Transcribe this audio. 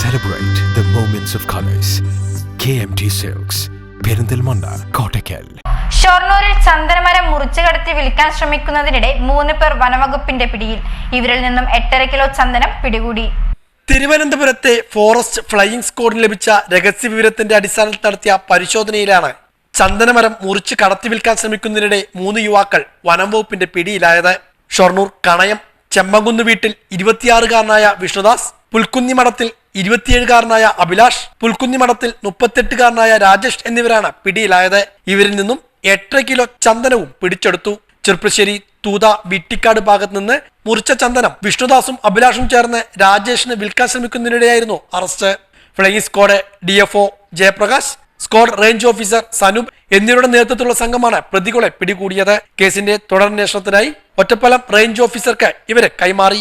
Celebrate the moments of colors. KMT Silks, Perinthalmanna Kottakkal ഷൊർണൂരിൽ ചന്ദനമരം മുറിച്ചു കടത്തി വിൽക്കാൻ ശ്രമിക്കുന്നതിനിടെ മൂന്ന് പേർ വനവകുപ്പിന്റെ പിടിയിൽ. ഇവരിൽ നിന്നും എട്ടര കിലോ ചന്ദനം പിടികൂടി. തിരുവനന്തപുരത്തെ ഫോറസ്റ്റ് ഫ്ലൈയിംഗ് സ്ക്വാഡിന് ലഭിച്ച രഹസ്യ വിവരത്തിന്റെ അടിസ്ഥാനത്തിൽ നടത്തിയ പരിശോധനയിലാണ് ചന്ദനമരം മുറിച്ച് കടത്തി വിൽക്കാൻ ശ്രമിക്കുന്നതിനിടെ മൂന്ന് യുവാക്കൾ വനം വകുപ്പിന്റെ പിടിയിലായത്. ഷൊർണൂർ കണയം ചെമ്മകുന്ന് വീട്ടിൽ ഇരുപത്തിയാറുകാരനായ വിഷ്ണുദാസ് പുൽക്കുന്നി മഠത്തിൽ ഇരുപത്തിയേഴുകാരനായ അഭിലാഷ് പുൽക്കുന്നി മഠത്തിൽ മുപ്പത്തെട്ടുകാരനായ രാജേഷ് എന്നിവരാണ് പിടിയിലായത്. ഇവരിൽ നിന്നും എട്ടര കിലോ ചന്ദനവും പിടിച്ചെടുത്തു. ചെറുപ്പശ്ശേരി തൂത വിട്ടിക്കാട് ഭാഗത്ത് നിന്ന് മുറിച്ച ചന്ദനം വിഷ്ണുദാസും അഭിലാഷും ചേർന്ന് രാജേഷിന് വിൽക്കാൻ ശ്രമിക്കുന്നതിനിടെയായിരുന്നു arrest. Flying squad D F O Jayaprakash squad range officer Sanoop എന്നിവരുടെ നേതൃത്വത്തിലുള്ള സംഘമാണ് പ്രതികളെ പിടികൂടിയത്. കേസിന്റെ തുടരന്വേഷണത്തിനായി ഒറ്റപ്പലം റേഞ്ച് ഓഫീസർക്ക് ഇവരെ കൈമാറി.